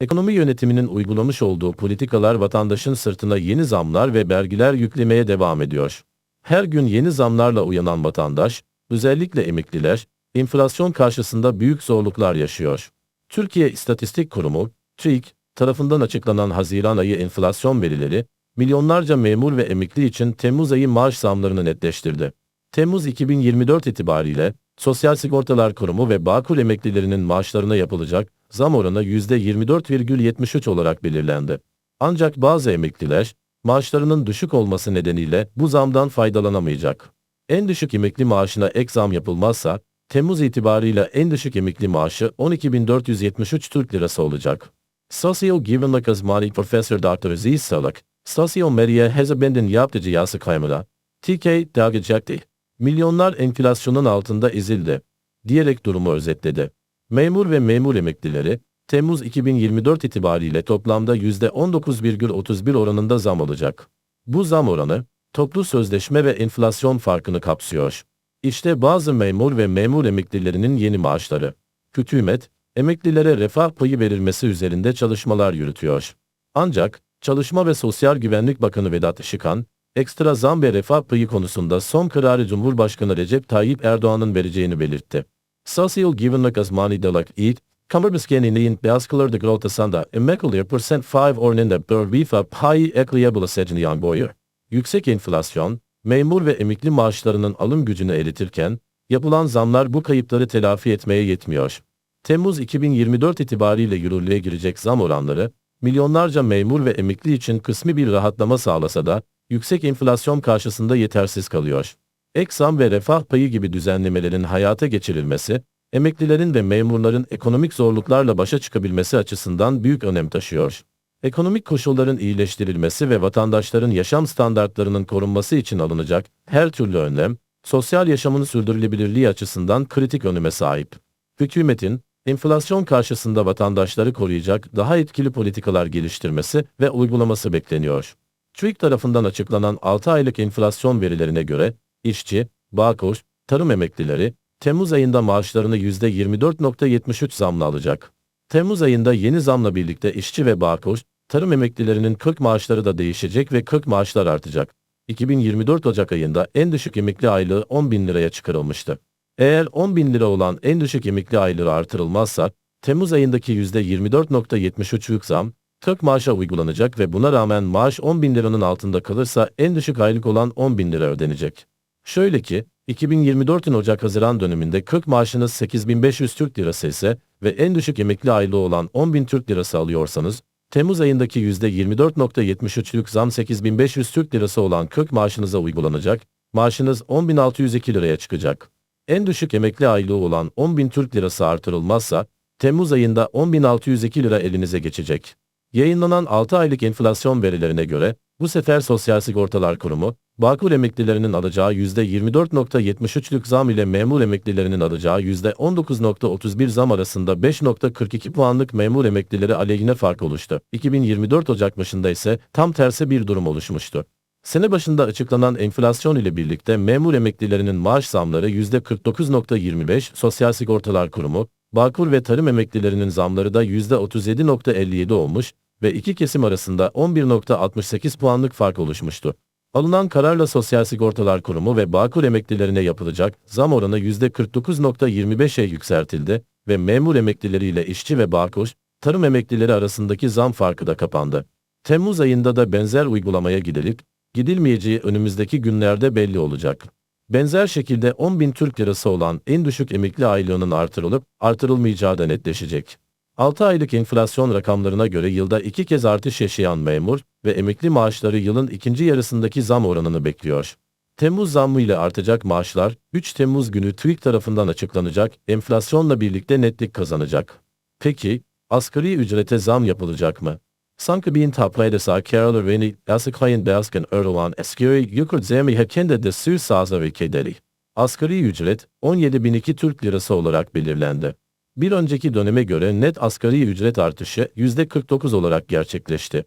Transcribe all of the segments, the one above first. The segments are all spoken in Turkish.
Ekonomi yönetiminin uygulamış olduğu politikalar vatandaşın sırtına yeni zamlar ve vergiler yüklemeye devam ediyor. Her gün yeni zamlarla uyanan vatandaş, özellikle emekliler, enflasyon karşısında büyük zorluklar yaşıyor. Türkiye İstatistik Kurumu, TÜİK, tarafından açıklanan Haziran ayı enflasyon verileri, milyonlarca memur ve emekli için Temmuz ayı maaş zamlarını netleştirdi. Temmuz 2024 itibariyle Sosyal Sigortalar Kurumu ve Bağkur emeklilerinin maaşlarına yapılacak zam oranı %24,73 olarak belirlendi. Ancak bazı emekliler maaşlarının düşük olması nedeniyle bu zamdan faydalanamayacak. En düşük emekli maaşına ek zam yapılmazsa Temmuz itibarıyla en düşük emekli maaşı 12.473 Türk Lirası olacak. Socio Güvenlik Uzmanı Profesör Dr. Aziz Salak, Sosyal medya hesabından yaptığı yasa kaymada, TK dalgacaktı. Milyonlar enflasyonun altında ezildi, diyerek durumu özetledi. Memur ve memur emeklileri, Temmuz 2024 itibariyle toplamda %19,31 oranında zam olacak. Bu zam oranı, toplu sözleşme ve enflasyon farkını kapsıyor. İşte bazı memur ve memur emeklilerinin yeni maaşları. Hükümet, emeklilere refah payı verilmesi üzerinde çalışmalar yürütüyor. Ancak, Çalışma ve Sosyal Güvenlik Bakanı Vedat Işıkhan, ekstra zam ve refah payı konusunda son kararı Cumhurbaşkanı Recep Tayyip Erdoğan'ın vereceğini belirtti. Sosyal güvenlik uzmanı Dalak İd, Cumhurbaşkanı'nın baskılarda groltasında emekliler percent 5 oranında bir refah payı ekleyebileceğini boyu. Yüksek enflasyon, memur ve emekli maaşlarının alım gücünü eritirken, yapılan zamlar bu kayıpları telafi etmeye yetmiyor. Temmuz 2024 itibariyle yürürlüğe girecek zam oranları, milyonlarca memur ve emekli için kısmi bir rahatlama sağlasa da, yüksek enflasyon karşısında yetersiz kalıyor. Ek zam ve refah payı gibi düzenlemelerin hayata geçirilmesi, emeklilerin ve memurların ekonomik zorluklarla başa çıkabilmesi açısından büyük önem taşıyor. Ekonomik koşulların iyileştirilmesi ve vatandaşların yaşam standartlarının korunması için alınacak her türlü önlem, sosyal yaşamın sürdürülebilirliği açısından kritik öneme sahip. Hükümetin, enflasyon karşısında vatandaşları koruyacak daha etkili politikalar geliştirmesi ve uygulaması bekleniyor. TÜİK tarafından açıklanan 6 aylık enflasyon verilerine göre, işçi, bağkur, tarım emeklileri, Temmuz ayında maaşlarını %24.73 zamla alacak. Temmuz ayında yeni zamla birlikte işçi ve bağkur, tarım emeklilerinin 40 maaşları da değişecek ve 40 maaşlar artacak. 2024 Ocak ayında en düşük emekli aylığı 10 bin liraya çıkarılmıştı. Eğer 10 bin lira olan en düşük emekli aylığı artırılmazsa, Temmuz ayındaki %24.73'lük zam, 40 maaşa uygulanacak ve buna rağmen maaş 10 bin liranın altında kalırsa en düşük aylık olan 10 bin lira ödenecek. Şöyle ki, 2024'ün Ocak-Haziran döneminde 40 maaşınız 8500 Türk Lirası ise ve en düşük emekli aylığı olan 10.000 Türk Lirası alıyorsanız, Temmuz ayındaki %24.73'lük zam 8500 Türk Lirası olan 40 maaşınıza uygulanacak, maaşınız 10.602 liraya çıkacak. En düşük emekli aylığı olan 10.000 Türk Lirası artırılmazsa, Temmuz ayında 10.602 lira elinize geçecek. Yayınlanan 6 aylık enflasyon verilerine göre, bu sefer Sosyal Sigortalar Kurumu, Bağkur emeklilerinin alacağı %24.73'lük zam ile memur emeklilerinin alacağı %19.31 zam arasında 5.42 puanlık memur emeklileri aleyhine fark oluştu. 2024 Ocak başında ise tam tersi bir durum oluşmuştu. Sene başında açıklanan enflasyon ile birlikte memur emeklilerinin maaş zamları %49.25, Sosyal Sigortalar Kurumu, Bağkur ve tarım emeklilerinin zamları da %37.57 olmuş ve iki kesim arasında 11.68 puanlık fark oluşmuştu. Alınan kararla Sosyal Sigortalar Kurumu ve Bağkur emeklilerine yapılacak zam oranı %49.25'e yükseltildi ve memur emeklileriyle işçi ve Bağkur, tarım emeklileri arasındaki zam farkı da kapandı. Temmuz ayında da benzer uygulamaya gidilip, gidilmeyeceği önümüzdeki günlerde belli olacak. Benzer şekilde 10 bin Türk lirası olan en düşük emekli aylığının artırılıp artırılmayacağı da netleşecek. 6 aylık enflasyon rakamlarına göre yılda iki kez artış yaşayan memur ve emekli maaşları yılın ikinci yarısındaki zam oranını bekliyor. Temmuz zammı ile artacak maaşlar 3 Temmuz günü TÜİK tarafından açıklanacak enflasyonla birlikte netlik kazanacak. Peki, asgari ücrete zam yapılacak mı? Sanki bin taplaydısa Carol Reni, Asıkayın Baskin Erdoğan Eskiri Yukurt Zemi Hekende de Sür Sazarı Kedeli. Asgari ücret 17.002 Türk Lirası olarak belirlendi. Bir önceki döneme göre net asgari ücret artışı %49 olarak gerçekleşti.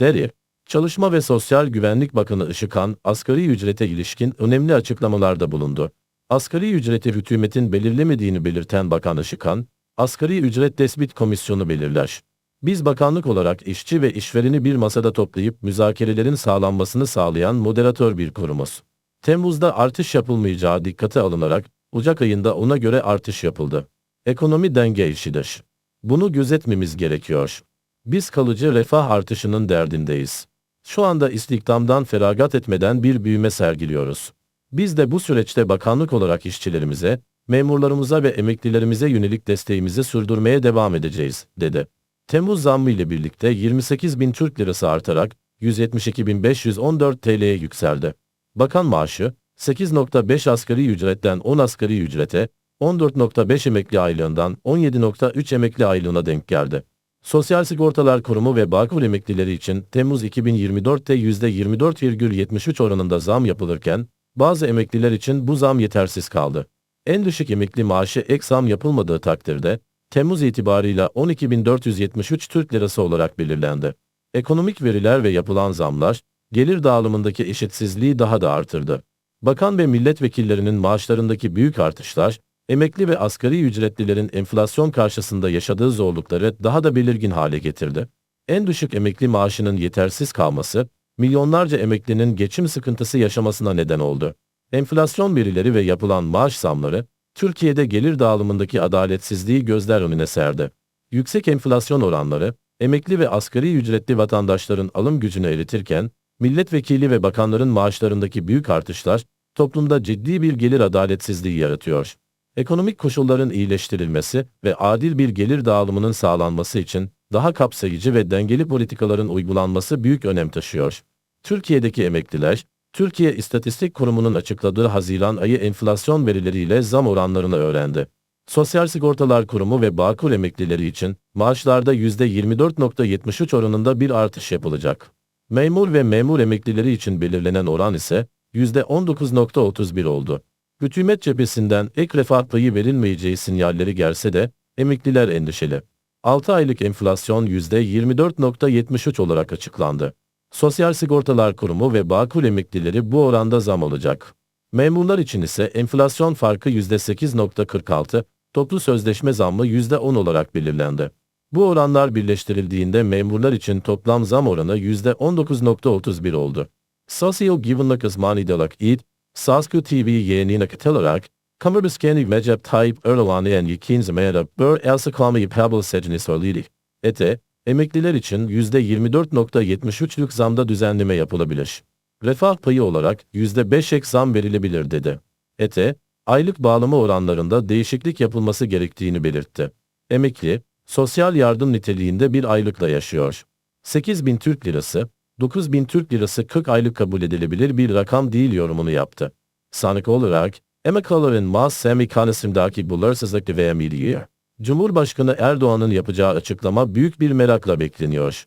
Deri, Çalışma ve Sosyal Güvenlik Bakanı Işıkhan, asgari ücrete ilişkin önemli açıklamalarda bulundu. Asgari ücreti hükümetin belirlemediğini belirten Bakan Işıkhan, asgari ücret tespit komisyonu belirler. Biz bakanlık olarak işçi ve işvereni bir masada toplayıp müzakerelerin sağlanmasını sağlayan moderatör bir kurumuz. Temmuz'da artış yapılmayacağı dikkate alınarak Ocak ayında ona göre artış yapıldı. Ekonomi denge işidir. Bunu gözetmemiz gerekiyor. Biz kalıcı refah artışının derdindeyiz. Şu anda istihdamdan feragat etmeden bir büyüme sergiliyoruz. Biz de bu süreçte bakanlık olarak işçilerimize, memurlarımıza ve emeklilerimize yönelik desteğimizi sürdürmeye devam edeceğiz, dedi. Temmuz zammı ile birlikte 28 bin Türk lirası artarak 172.514 TL'ye yükseldi. Bakan maaşı, 8.5 asgari ücretten 10 asgari ücrete, 14.5 emekli aylığından 17.3 emekli aylığına denk geldi. Sosyal Sigortalar Kurumu ve Bağkur emeklileri için Temmuz 2024'te %24,73 oranında zam yapılırken, bazı emekliler için bu zam yetersiz kaldı. En düşük emekli maaşı ek zam yapılmadığı takdirde, Temmuz itibarıyla 12.473 Türk Lirası olarak belirlendi. Ekonomik veriler ve yapılan zamlar, gelir dağılımındaki eşitsizliği daha da artırdı. Bakan ve milletvekillerinin maaşlarındaki büyük artışlar, emekli ve asgari ücretlilerin enflasyon karşısında yaşadığı zorlukları daha da belirgin hale getirdi. En düşük emekli maaşının yetersiz kalması, milyonlarca emeklinin geçim sıkıntısı yaşamasına neden oldu. Enflasyon verileri ve yapılan maaş zamları, Türkiye'de gelir dağılımındaki adaletsizliği gözler önüne serdi. Yüksek enflasyon oranları, emekli ve asgari ücretli vatandaşların alım gücünü eritirken, milletvekili ve bakanların maaşlarındaki büyük artışlar, toplumda ciddi bir gelir adaletsizliği yaratıyor. Ekonomik koşulların iyileştirilmesi ve adil bir gelir dağılımının sağlanması için daha kapsayıcı ve dengeli politikaların uygulanması büyük önem taşıyor. Türkiye'deki emekliler, Türkiye İstatistik Kurumu'nun açıkladığı Haziran ayı enflasyon verileriyle zam oranlarını öğrendi. Sosyal Sigortalar Kurumu ve Bağkur emeklileri için maaşlarda %24.73 oranında bir artış yapılacak. Memur ve memur emeklileri için belirlenen oran ise %19.31 oldu. Hükümet cephesinden ek refah payı verilmeyeceği sinyalleri gelse de emekliler endişeli. 6 aylık enflasyon %24.73 olarak açıklandı. Sosyal Sigortalar Kurumu ve Bağkur emeklileri bu oranda zam olacak. Memurlar için ise enflasyon farkı %8.46, toplu sözleşme zammı %10 olarak belirlendi. Bu oranlar birleştirildiğinde memurlar için toplam zam oranı %19.31 oldu. Sosyal güvenlik uzmanı id, Sasku TV yayınına katılarak, Cumhurbaşkanı Recep Tayyip Erdoğan'ın bör elsa kalmayı pebble seçini söyledi. Ete, emekliler için %24.73'lük zamda düzenleme yapılabilir. Refah payı olarak %5 ek zam verilebilir dedi. Ete, aylık bağlama oranlarında değişiklik yapılması gerektiğini belirtti. Emekli, sosyal yardım niteliğinde bir aylıkla yaşıyor. 8 bin Türk lirası, 9 bin Türk lirası 40 aylık kabul edilebilir bir rakam değil yorumunu yaptı. Sanık olarak, emeklilerin maaş mekanizmdaki bularsızlık devam ediyor. Cumhurbaşkanı Erdoğan'ın yapacağı açıklama büyük bir merakla bekleniyor.